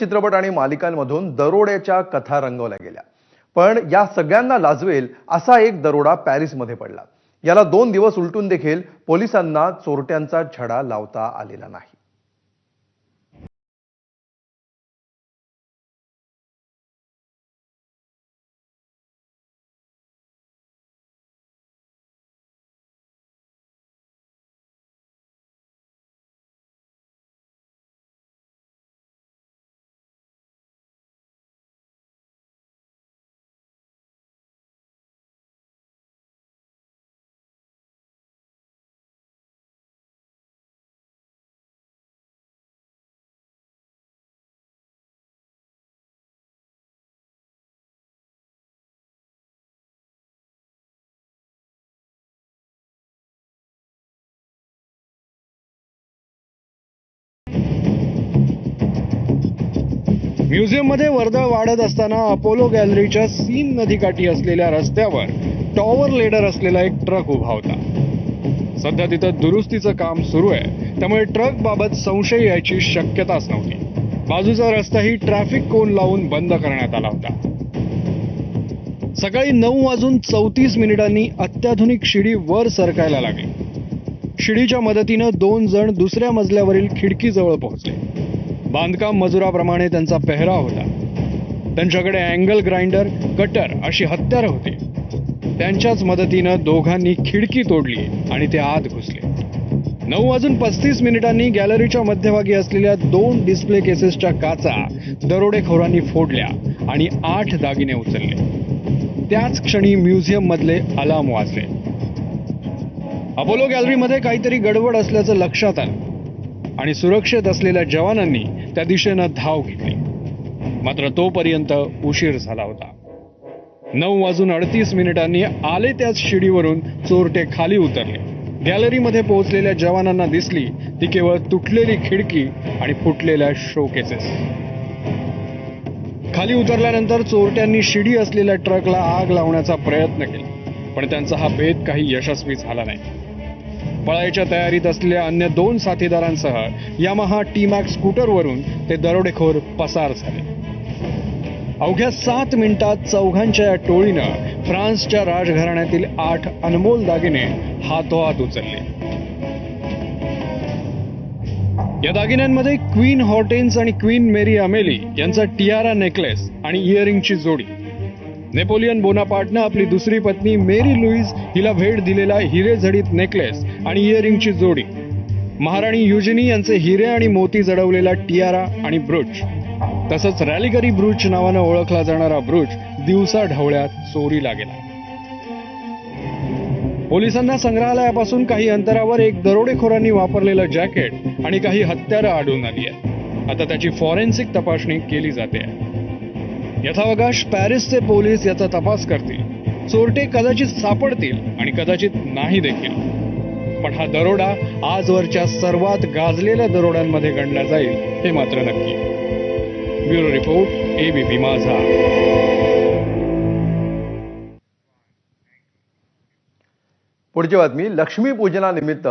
चित्रपट आणि मालिकांमधून दरोड्याच्या कथा रंगवल्या गेल्या. पण या सगळ्यांना लाजवेल असा एक दरोडा पॅरिसमध्ये पडला. याला दोन दिवस उलटून देखील पोलिसांना चोरट्यांचा छडा लावता आलेला नाही. म्युझियममध्ये वर्दळ वाढत असताना अपोलो गॅलरीच्या सीन नदीकाठी असलेल्या रस्त्यावर टॉवर लेडर असलेला एक ट्रक उभा होता. सध्या तिथं दुरुस्तीचं काम सुरू आहे. त्यामुळे ट्रक बाबत संशय यायची शक्यताच नव्हती. बाजूचा रस्ताही ट्रॅफिक कोन लावून बंद करण्यात आला होता. सकाळी नऊ वाजून चौतीस मिनिटांनी अत्याधुनिक शिडी वर सरकायला लागली. शिडीच्या मदतीनं दोन जण दुसऱ्या मजल्यावरील खिडकीजवळ पोहोचले. बांधकाम मजुराप्रमाणे त्यांचा पेहरा होता. त्यांच्याकडे अँगल ग्राइंडर कटर अशी हत्यारं होती. त्यांच्याच मदतीनं दोघांनी खिडकी तोडली आणि ते आत घुसले. नऊ वाजून पस्तीस मिनिटांनी गॅलरीच्या मध्यभागी असलेल्या दोन डिस्प्ले केसेसच्या काचा दरोडेखोरांनी फोडल्या आणि आठ दागिने उचलले. त्याच क्षणी म्युझियम मधले अलार्म वाजले. अपोलो गॅलरीमध्ये काहीतरी गडबड असल्याचं लक्षात आलं आणि सुरक्षित असलेल्या जवानांनी त्या दिशेनं धाव घेतली. मात्र तोपर्यंत उशीर झाला होता. नऊ वाजून अडतीस मिनिटांनी आले त्याच शिडीवरून चोरटे खाली उतरले. गॅलरीमध्ये पोहोचलेल्या जवानांना दिसली ती केवळ तुटलेली खिडकी आणि फुटलेल्या शोकेसेस खाली उतरल्यानंतर चोरट्यांनी शिडी असलेल्या ट्रकला आग लावण्याचा प्रयत्न केला पण त्यांचा हा भेद काही यशस्वी झाला नाही. पळायच्या तयारीत असलेल्या अन्य दोन साथीदारांसह यामाहा टी मॅक्स स्कूटरवरून ते दरोडेखोर पसार झाले. अवघ्या सात मिनिटात चौघांच्या या टोळीनं फ्रान्सच्या राजघराण्यातील आठ अनमोल दागिने हातोहात उचलले. या दागिन्यांमध्ये क्वीन हॉटेन्स आणि क्वीन मेरी अमेली यांचा टियारा नेकलेस आणि इयरिंगची जोडी. नेपोलियन बोनापार्टनं आपली दुसरी पत्नी मेरी लुईस हिला भेट दिलेला हिरे झडीत नेकलेस आणि इयरिंगची जोडी. महाराणी युजिनी यांचे हिरे आणि मोती जडवलेला टियारा आणि ब्रुच. तसंच रॅलिगरी ब्रुच नावानं ओळखला जाणारा ब्रुच दिवसा ढवळ्यात चोरीला गेला. पोलिसांना संग्रहालयापासून काही अंतरावर एक दरोडेखोरांनी वापरलेलं जॅकेट आणि काही हत्यारं आढळून आली आहेत. आता त्याची फॉरेन्सिक तपासणी केली जाते. यथावकाश पॅरिसचे पोलीस याचा तपास करतील. चोरटे कदाचित सापडतील आणि कदाचित नाही देखील. पण हा दरोडा आजवरच्या सर्वात गाजलेल्या दरोड्यांमध्ये गणला जाईल हे मात्र नक्की. ब्युरो रिपोर्ट एबीपी माझा. पुढची बातमी लक्ष्मीपूजनानिमित्त